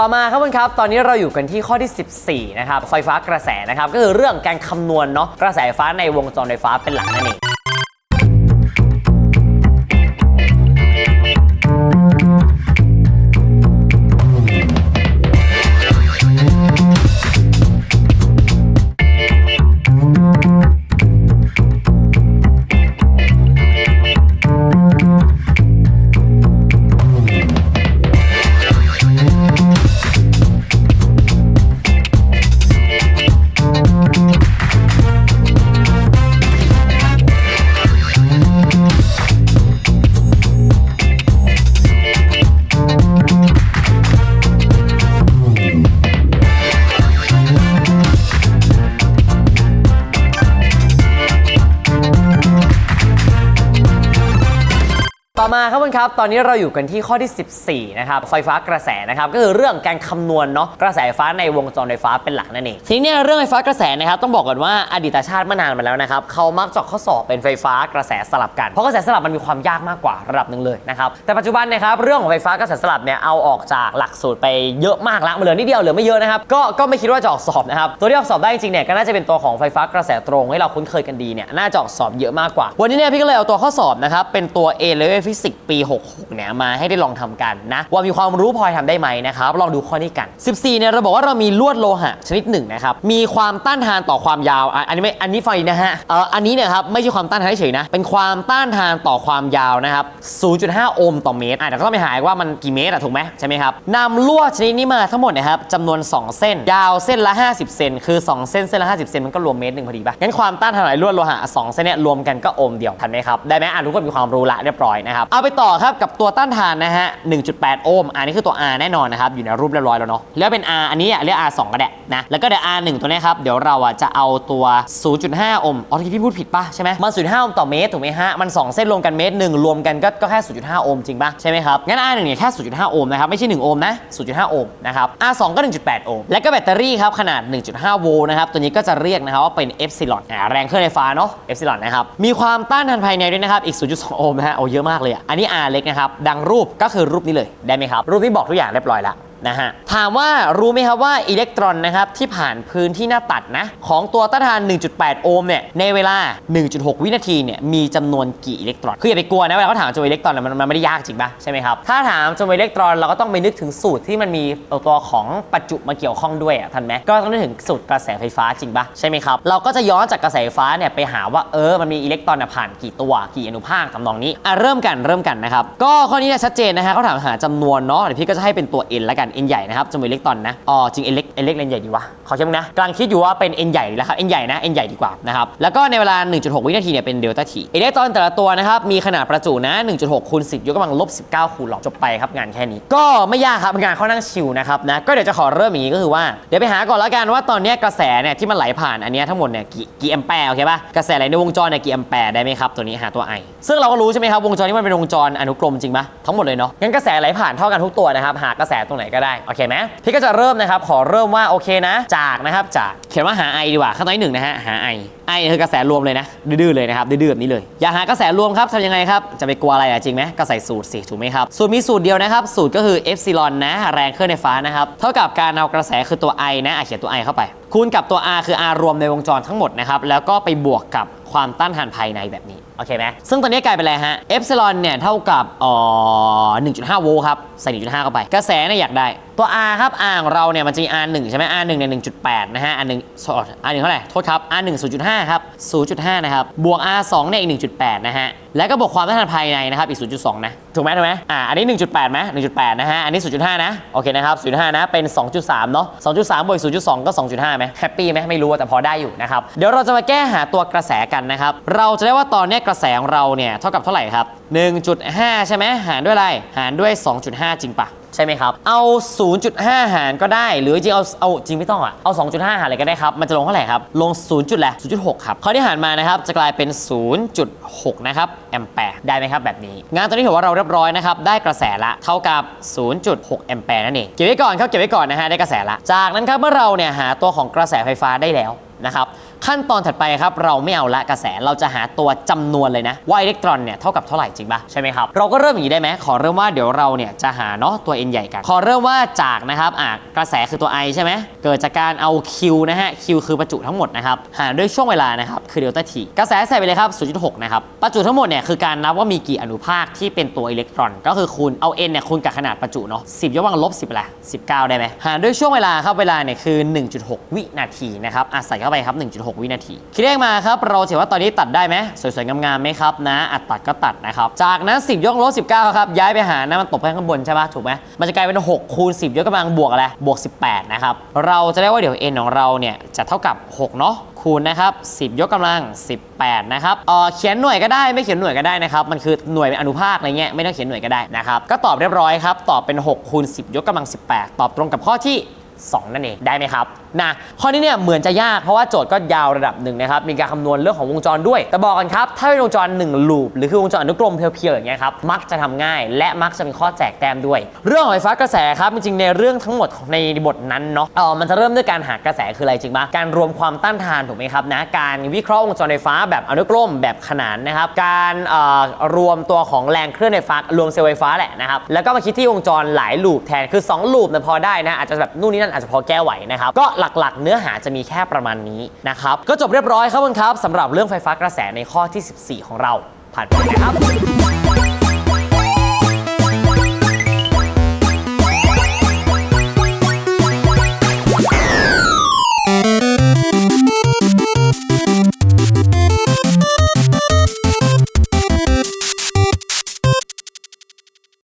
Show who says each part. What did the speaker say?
Speaker 1: ต่อมาครับเพื่อนครับ ตอนนี้เราอยู่กันที่ข้อที่ 14 นะครับไฟฟ้ากระแสนะครับ ก็คือเรื่องการคำนวณเนาะกระแสไฟฟ้าในวงจรไฟฟ้าเป็นหลักนั่นเอง ต่อมาครับเพื่อนครับ ตอนนี้เราอยู่กันที่ข้อที่ 14 นะครับ ไฟฟ้ากระแสนะครับ ก็คือเรื่องการคำนวณเนาะ กระแสไฟฟ้าในวงจรไฟฟ้าเป็นหลักนั่นเอง ทีนี้เนี่ยเรื่องไฟฟ้ากระแสนะครับ ต้องบอกก่อนว่าอดีตชาติมานานมาแล้วนะครับ เขามักจาะข้อสอบเป็นไฟฟ้ากระแสสลับกัน เพราะกระแสสลับมันมีความยากมากกว่าระดับหนึ่งเลยนะครับ แต่ปัจจุบันนะครับเรื่องของไฟฟ้ากระแสสลับเนี่ยเอาออกจากหลักสูตรไปเยอะมากละมันเหลือนิดเดียวเหลือไม่เยอะนะครับ ก็ก็ไม่คิดว่าจะออกสอบนะครับ ตัวที่ออกสอบได้จริงเนี่ยก็น่าจะเป็นตัวของไฟฟ้ากระแสตรงให้เราคุ้นเคยกันดีเนี่ยน่าจะออกสอบเยอะมากกว่า วันนี้เนี่ยพี่ก็เลยเอาตัวข้อสอบนะครับเป็นตัว A Level Physics ปี 66 เนี่ยมาให้ได้ลองทำกันนะ ว่ามีความรู้พอทำได้ไหมนะครับ ลองดูข้อนี้กัน 14 เนี่ยเราบอกว่าเรามีลวดโลหะชนิดหนึ่งนะครับ มีความต้านทานต่อความยาว อันนี้ไม่ อันนี้ไฟนะฮะ เอ่อ อันนี้เนี่ยครับไม่ใช่ความต้านทานเฉยนะ เป็นความต้านทานต่อความยาวนะครับ 0.5 โอห์มต่อเมตร อะเดี๋ยวก็ต้องไปหาว่ามันกี่เมตรอะถูกไหมใช่ไหมครับนำลวดชนิดนี้มาทั้งหมดนะครับจำนวน 2 เส้น ยาวเส้นละ 50 เซน คือ 2 เส้นเส้นละ 50 เซนมันก็รวมเมตรหนึ่งพอดีป่ะ งั้นความต้านทานของลวดโลหะสองเส้นเนี่ยรวมกันก็โอห์มเดียวทันไหมครับ ได้ไหมอะทุกคนมีความรู้ละเรียบร้อยนะครับเอาไปต่อครับกับตัวต้านทานนะฮะ 1.8 โอห์ม อันนี้คือตัว R แน่นอนนะครับ อยู่ในรูปเรียบร้อยแล้วเนาะแล้วเป็น R อันนี้อะเรียก R2 ก็ได้นะ แล้วก็เดี๋ยว R1 ตัวนี้ครับ เดี๋ยวเราอะจะเอาตัว 0.5 โอห์ม อ๋อที่พี่พูดผิดป่ะใช่ไหมมัน 0.5 โอห์มต่อเมตรถูกไหมฮะ มัน 2 เส้นรวมกันเมตรหนึ่งรวมกันก็ก็แค่ 0.5 โอห์มจริงป่ะใช่ไหมครับ งั้น R1 เนี่ยแค่ 0.5 โอห์มนะครับ ไม่ใช่ 1 โอห์มนะ 0.5 โอห์มนะครับ R2 ก็ 1.8 โอห์ม แล้วก็แบตเตอรี่ครับขนาด 1.5 โวลต์นะครับ ตัวนี้ก็จะเรียกนะครับว่าเป็นเอฟซิลอนแรงเครื่องไฟฟ้าเนาะเอฟซิลอนนะครับมีความต้านทานภายในด้วยนะครับอีก 0.2 โอห์มนะฮะโอ้เยอะมากเลยอะอันนี้ R เล็กนะครับ ดังรูปก็คือรูปนี้เลยได้ไหมครับ รูปที่บอกทุกอย่างเรียบร้อยแล้ว นะฮะ ถามว่ารู้ไหมครับว่าอิเล็กตรอนนะครับที่ผ่านพื้นที่หน้าตัดนะของตัวต้านทาน 1.8 โอห์มเนี่ยในเวลา 1.6 วินาทีเนี่ยมีจำนวนกี่อิเล็กตรอน คืออย่าไปกลัวนะเวลาเขาถามจำนวนอิเล็กตรอนนะมันมันไม่ได้ยากจริงปะใช่ไหมครับ ถ้าถามจำนวนอิเล็กตรอนเราก็ต้องไปนึกถึงสูตรที่มันมีตัวของประจุมาเกี่ยวข้องด้วยอะทันไหมก็ต้องนึกถึงสูตรกระแสไฟฟ้าจริงปะใช่ไหมครับเราก็จะย้อนจากกระแสไฟฟ้าเนี่ยไปหาว่าเออมันมีอิเล็กตรอนน่ะผ่านกี่ตัวกี่อนุภาคทำนองนี้อะเริ่มกันเริ่มกันนะครับก็ข้อนี้เนี่ยชัดเจนนะฮะเขาถามหาจำนวนเนาะเดี๋ยวพี่ก็จะให้เป็นตัว n แล้วกัน n ใหญ่นะครับจำนวนอิเล็กตรอนนะอ๋อจริง n เล็ก n เล็ก n ใหญ่ดีวะขอเช็คมึงนะกำลังคิดอยู่ว่าเป็น n ใหญ่แล้วครับ n ใหญ่นะ n ใหญ่ดีกว่านะครับแล้วก็ในเวลา 1.6 วินาทีเนี่ยเป็นเดลต้าทีอิเล็กตรอนแต่ละตัวนะครับมีขนาดประจุนะ 1.6คูณ10ยกกำลังลบ19คูณหลอกจบไปครับงานแค่นี้ ก็ไม่ยากครับงานค่อนข้างชิลนะครับนะก็เดี๋ยวจะขอเริ่มอย่างนี้ก็คือว่าเดี๋ยวไปหาก่อนแล้วกันว่าตอนนี้กระแสเนี่ยที่มันไหลผ่านอันนี้ทั้งหมดเนี่ยกี่กี่แอมแปร์โอเคป่ะกระแสไหลในวงจรเนี่ยกี่แอมแปร์ได้ไหมครับตัวนี้หาตัว I ซึ่งเราก็รู้ใช่ไหมครับวงจรนี้มันเป็นวงจรอนุกรมจริงปะทั้งหมดเลยเนาะงั้นกระแสไหลผ่านเท่ากันทุกตัวนะครับหากระแสตรงไหนก็ได้โอเคไหมพี่ก็จะเริ่มนะครับขอเริ่มว่าโอเคนะ จากนะครับจากเขียนว่าหา I ดีกว่าขั้นตอนที่หนึ่งนะฮะหา I I คือกระแสรวมเลยนะดื้อเลยนะครับดื้อแบบนี้เลย อยากหากระแสรวมครับทำยังไงครับ จะไปกลัวอะไรอะจริงไหมก็ใส่สูตรสิถูกไหมครับ สูตรมีสูตรเดียวนะครับ สูตรก็คือเอฟซิลอนนะแรงเคลื่อนไฟฟ้านะครับ เท่ากับการเอากระแสคือตัว I นะอะเขียนตัว I เข้าไป คูณกับตัว R คือ R รวมในวงจรทั้งหมดนะครับแล้วก็ไปบวกกับ ความต้านทานภายในแบบนี้ โอเคไหมซึ่งตอนนี้กลายเป็นอะไรฮะเอฟซิลอนเนี่ยเท่ากับอ๋อ1.5 โวลต์ครับ ใส่ 1.5 เข้าไป กระแสเนี่ยอยากได้ ตัว R ครับ R ของเราเนี่ยมันจะมี R 1ใช่ไหม R 1เนี่ย1.8 นะฮะ R 1 R 1เท่าไหร่ โทษครับ R 1 0.5 ครับ 0.5 นะครับ บวก R 2เนี่ยอีก 1.8 นะฮะ แล้วก็บวกความต้านทานภายในนะครับ อีก 0.2 นะ ถูกไหมถูกไหมอ่า อันนี้ 1.8ไหม1.8 นะฮะ อันนี้ 0.5 นะ โอเคนะครับ 0.5 นะ เป็น 2.3 เนาะ2.3 บวก 0.2 ก็ 2.5ไหมแฮปปี้ไหมไม่รู้แต่พอได้อยู่นะครับ เดี๋ยวเราจะมาแก้หาตัวกระแสกันนะครับ เราจะได้ว่าตอนนี้กระแสของเราเนี่ยเท่ากับเท่าไหร่ครับ1.5 ใช่ไหมหารด้วยอะไร หารด้วย 2.5 จริงปะ ใช่ไหมครับ เอา 0.5 หารก็ได้ หรือจริงเอาเอาจริงไม่ต้องอะเอา 2.5 หารอะไรก็ได้ครับ มันจะลงเท่าไหร่ครับ ลง 0. จุดแหละ0.6 ครับข้อที่หารมานะครับ จะกลายเป็น 0.6 นะครับแอมแปร์ได้ไหมครับแบบนี้ งานตอนนี้ถือว่าเราเรียบร้อยนะครับได้กระแสละเท่ากับ 0.6 แอมแปร์นั่นเองเก็บไว้ก่อนครับเก็บไว้ก่อนนะฮะได้กระแสละ จากนั้นครับเมื่อเราเนี่ยหาตัวของกระแสไฟฟ้าได้แล้วนะครับขั้นตอนถัดไปครับเราไม่เอาละกระแสเราจะหาตัวจำนวนเลยนะว่าอิเล็กตรอนเนี่ยเท่ากับเท่าไหร่จริงปะใช่ไหมครับเราก็เริ่มอย่างนี้ได้ไหมขอเริ่มว่าเดี๋ยวเราเนี่ยจะหาเนาะตัว n ใหญ่กัน ขอเริ่มว่าจากนะครับอะกระแสคือตัว i ใช่ไหมเกิดจากการเอา q นะฮะ q คือประจุทั้งหมดนะครับหารด้วยช่วงเวลานะครับคือเดลต้า t กระแสใส่ไปเลยครับ0.6นะครับประจุทั้งหมดเนี่ยคือการนับว่ามีกี่อนุภาคที่เป็นตัวอิเล็กตรอน ก็คือคูณเอา n เนี่ยคูณกับขนาดประจุเนาะ10ยกกำลังลบ10อะ19 ได้ไหมหารด้วยช่วงเวลาครับเวลาเนี่ยคือ 1.6 วินาทีนะครับอะใส่เข้าไปครับ 1.6 วินาที คิดเลขมาครับ เราถือว่าตอนนี้ตัดได้ไหมสวยๆ งามๆไหมครับนะ อัดตัดก็ตัดนะครับ จากนั้น 10 ยกกำลังลบ19 ครับ ย้ายไปหานะมันตบไปข้างบนใช่ปะถูกไหมมันจะกลายเป็น 6 คูณ 10 ยกกำลังบวกอะไรบวก 18 นะครับ เราจะได้ว่าเดี๋ยว n ของเราเนี่ยจะเท่ากับ 6 เนาะคูณนะครับ 10 ยกกำลัง 18 นะครับเออเขียนหน่วยก็ได้ไม่เขียนหน่วยก็ได้นะครับ มันคือหน่วยเป็นอนุภาคอะไรเงี้ยไม่ต้องเขียนหน่วยก็ได้นะครับ ก็ตอบเรียบร้อยครับ ตอบเป็น 6 คูณ 10 ยกกำลัง 18 ตอบตรงกับข้อที่ 2 นั่นเอง ได้ไหมครับ นะข้อนี้เนี่ยเหมือนจะยากเพราะว่าโจทย์ก็ยาวระดับหนึ่งนะครับมีการคำนวณเรื่องของวงจรด้วย แต่บอกกันครับถ้าเป็นวงจร1ลูปหรือคือวงจรอนุกรมเพียวๆอย่างเงี้ยครับมักจะทำง่าย และมักจะเป็นข้อแจกแต้มด้วย เรื่องของไฟฟ้ากระแสครับจริงๆในเรื่องทั้งหมดในบทนั้นเนาะเออมันจะเริ่มด้วยการหากระแสคืออะไรจริงปะการรวมความต้านทานถูกไหมครับนะการวิเคราะห์วงจรไฟฟ้าแบบอนุกรมแบบขนานนะครับการเอ่อรวมตัวของแรงเคลื่อนไฟฟ้ารวมเซลล์ไฟฟ้าแหละนะครับแล้วก็มาคิดที่วงจรหลายลูปแทนคือ2ลูปเนี่ยพอได้นะอาจจะแบบนู่นนี่นั่นอาจจะพอแก้ไหวนะครับก็หลักๆ เนื้อหาจะมีแค่ประมาณนี้นะครับก็จบเรียบร้อยครับคุณครับสำหรับเรื่องไฟฟ้ากระแสในข้อที่ 14 ของเราผ่านไปนะครับ